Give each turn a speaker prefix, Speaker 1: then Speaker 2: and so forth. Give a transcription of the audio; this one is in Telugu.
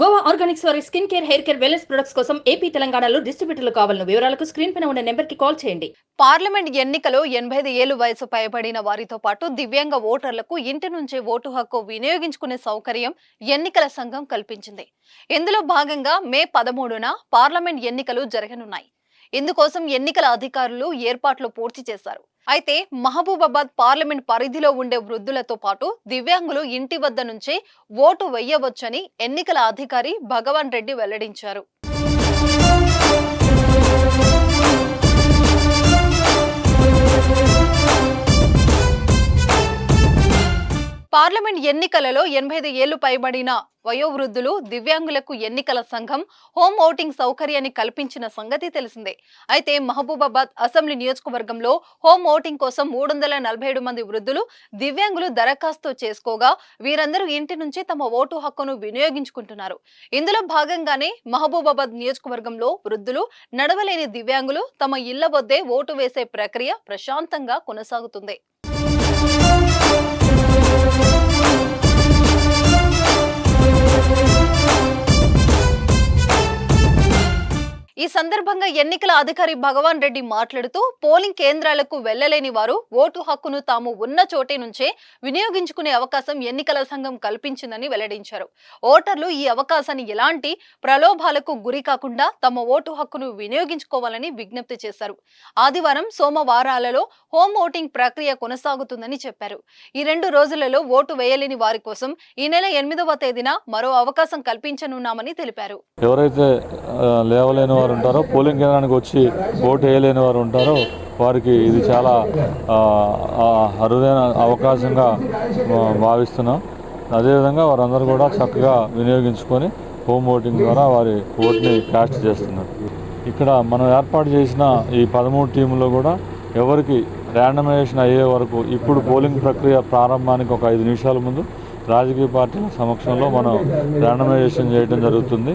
Speaker 1: గోవా ఆర్గానిక్స్ వారి skin care hair care wellness products కోసం ఏపీ తెలంగాణలో డిస్ట్రిబ్యూటర్లు కావాలను వివరాలకు స్క్రీన్ పైన ఉన్న నెంబర్కి కాల్ చేయండి.
Speaker 2: పార్లమెంట్ ఎన్నికలో ఎనభై ఐదు ఏళ్ళు వయసు పైబడిన వారితో పాటు దివ్యాంగ ఓటర్లకు ఇంటి నుంచే ఓటు హక్కు వినియోగించుకునే సౌకర్యం ఎన్నికల సంఘం కల్పించింది. ఇందులో భాగంగా మే పదమూడున పార్లమెంట్ ఎన్నికలు జరగనున్నాయి. ఇందుకోసం ఎన్నికల అధికారులు ఏర్పాట్లు పూర్తి చేశారు. అయితే మహబూబాబాద్ పార్లమెంట్ పరిధిలో ఉండే వృద్ధులతో పాటు దివ్యాంగులు ఇంటి వద్ద నుంచే ఓటు వెయ్యవచ్చని ఎన్నికల అధికారి భగవాన్ రెడ్డి వెల్లడించారు. పార్లమెంట్ ఎన్నికలలో ఎనభై ఐదు ఏళ్ళు పైబడిన వయోవృద్ధులు దివ్యాంగులకు ఎన్నికల సంఘం హోమ్ ఓటింగ్ సౌకర్యాన్ని కల్పించిన సంగతి తెలిసిందే. అయితే మహబూబాబాద్ అసెంబ్లీ నియోజకవర్గంలో హోమ్ ఓటింగ్ కోసం మూడు వందల నలభై ఏడు మంది వృద్ధులు దివ్యాంగులు దరఖాస్తు చేసుకోగా వీరందరూ ఇంటి నుంచి తమ ఓటు హక్కును వినియోగించుకుంటున్నారు. ఇందులో భాగంగానే మహబూబాబాద్ నియోజకవర్గంలో వృద్ధులు నడవలేని దివ్యాంగులు తమ ఇళ్ళ వద్దే ఓటు వేసే ప్రక్రియ ప్రశాంతంగా కొనసాగుతుంది. ఈ సందర్భంగా ఎన్నికల అధికారి భగవాన్ రెడ్డి మాట్లాడుతూ పోలింగ్ కేంద్రాలకు వెళ్ళలేని వారు ఓటు హక్కును తాము ఉన్న చోటే నుంచే వినియోగించుకునే అవకాశం ఎన్నికల సంఘం కల్పించిందని వెల్లడించారు. ఓటర్లు ఈ అవకాశాన్ని ఎలాంటి ప్రలోభాలకు గురి కాకుండా తమ ఓటు హక్కును వినియోగించుకోవాలని విజ్ఞప్తి చేశారు. ఆదివారం సోమవారాలలో హోమ్ ఓటింగ్ ప్రక్రియ కొనసాగుతుందని చెప్పారు. ఈ రెండు రోజులలో ఓటు వేయలేని వారి కోసం ఈ నెల ఎనిమిదవ తేదీన మరో అవకాశం కల్పించనున్నామని తెలిపారు.
Speaker 3: ఎవరైతే లేవలేని వారు ఉంటారో పోలింగ్ కేంద్రానికి వచ్చి ఓటు వేయలేని వారు ఉంటారో వారికి ఇది చాలా అరుదైన అవకాశంగా భావిస్తున్నాం. అదేవిధంగా వారందరూ కూడా చక్కగా వినియోగించుకొని హోమ్ ఓటింగ్ ద్వారా వారి ఓటుని క్యాస్ట్ చేస్తున్నారు. ఇక్కడ మనం ఏర్పాటు చేసిన ఈ పదమూడు టీముల్లో కూడా ఎవరికి ర్యాండమైజేషన్ అయ్యే వరకు ఇప్పుడు పోలింగ్ ప్రక్రియ ప్రారంభానికి ఒక ఐదు నిమిషాల ముందు రాజకీయ పార్టీల సమక్షంలో మనం ర్యాండమైజేషన్ చేయడం జరుగుతుంది.